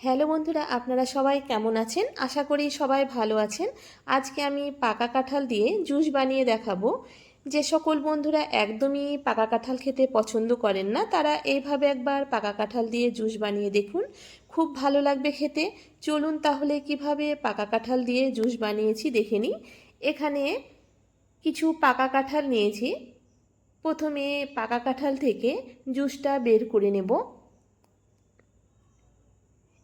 Hello বন্ধুরা, আপনারা সবাই কেমন আছেন? আশা করি সবাই ভালো আছেন। আজকে আমি পাকা কাঁঠাল দিয়ে জুস বানিয়ে দেখাবো। যে সকল বন্ধুরা একদমই পাকা কাঁঠাল খেতে পছন্দ করেন না, তারা এইভাবে একবার পাকা কাঁঠাল দিয়ে জুস বানিয়ে দেখুন। খুব ভালো লাগবে খেতে। চলুন তাহলে কীভাবে পাকা কাঁঠাল দিয়ে জুস বানিয়েছি দেখে নিই। এখানে কিছু পাকা কাঁঠাল নিয়েছি। প্রথমে পাকা কাঁঠাল থেকে জুসটা বের করে নেব।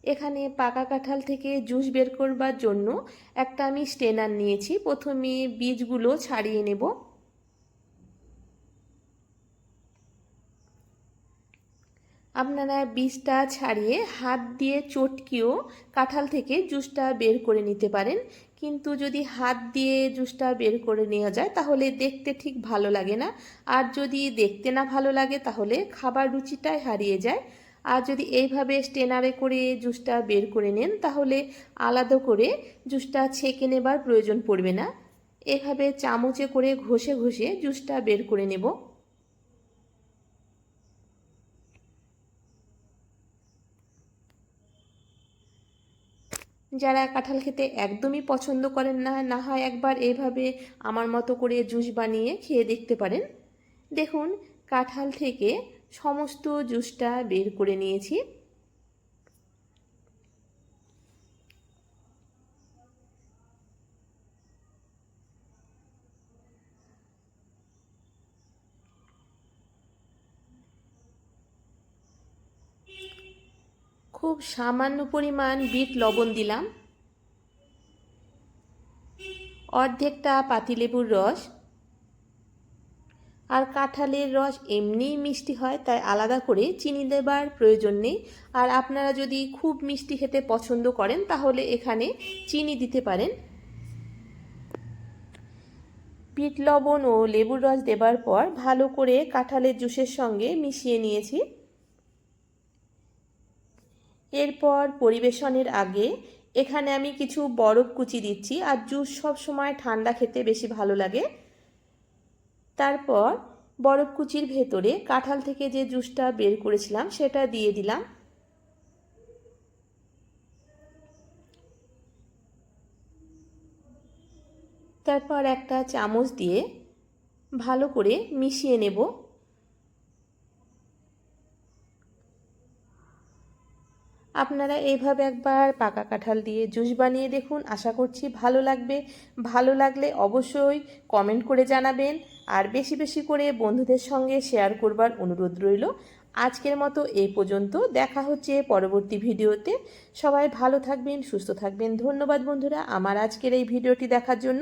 এখানে পাকা কাঁঠাল থেকে জুস বের করবার জন্য একটা আমি স্টেনার নিয়েছি। প্রথমে বীজগুলো ছাড়িয়ে নেব। আপনারা বীজটা ছাড়িয়ে হাত দিয়ে চটকিও কাঁঠাল থেকে জুসটা বের করে নিতে পারেন। কিন্তু যদি হাত দিয়ে জুসটা বের করে নেওয়া যায়, তাহলে দেখতে ঠিক ভালো লাগে না। আর যদি দেখতে না ভালো লাগে, তাহলে খাবার রুচিটাই হারিয়ে যায়। আর যদি এইভাবে স্টেনারে করে জুসটা বের করে নেন, তাহলে আলাদা করে জুসটা ছেঁকে নেবার প্রয়োজন পড়বে না। এভাবে চামচে করে ঘষে ঘষে জুসটা বের করে নেব। যারা কাঁঠাল খেতে একদমই পছন্দ করেন না না হয় একবার এভাবে আমার মতো করে জুস বানিয়ে খেয়ে দেখতে পারেন। দেখুন, কাঁঠাল থেকে সমস্ত জুসটা বের করে নিয়েছি। খুব সামান্য পরিমাণ বিট লবণ দিলাম। অর্ধেকটা পাতিলেবুর রস। আর কাঁঠালের রস এমনিই মিষ্টি হয়, তাই আলাদা করে চিনি দেবার প্রয়োজন নেই। আর আপনারা যদি খুব মিষ্টি খেতে পছন্দ করেন, তাহলে এখানে চিনি দিতে পারেন। বিট লবণ ও লেবুর রস দেবার পর ভালো করে কাঁঠালের জুসের সঙ্গে মিশিয়ে নিয়েছি। এরপর পরিবেশনের আগে এখানে আমি কিছু বরফ কুচি দিচ্ছি, আর জুস সব সময় ঠান্ডা খেতে বেশি ভালো লাগে। তারপর বরফ কুচির ভেতরে কাঁঠাল থেকে যে জুসটা বের করেছিলাম, সেটা দিয়ে দিলাম। তারপর একটা চামচ দিয়ে ভালো করে মিশিয়ে নেব। আপনারা এইভাবে একবার পাকা কাঁঠাল দিয়ে জুস বানিয়ে দেখুন, আশা করছি ভালো লাগবে। ভালো লাগলে অবশ্যই কমেন্ট করে জানাবেন। আর বেশি বেশি করে বন্ধুদের সঙ্গে শেয়ার করবার অনুরোধ রইল। আজকের মতো এই পর্যন্ত। দেখা হচ্ছে পরবর্তী ভিডিওতে। সবাই ভালো থাকবেন, সুস্থ থাকবেন। ধন্যবাদ বন্ধুরা আমার আজকের এই ভিডিওটি দেখার জন্য।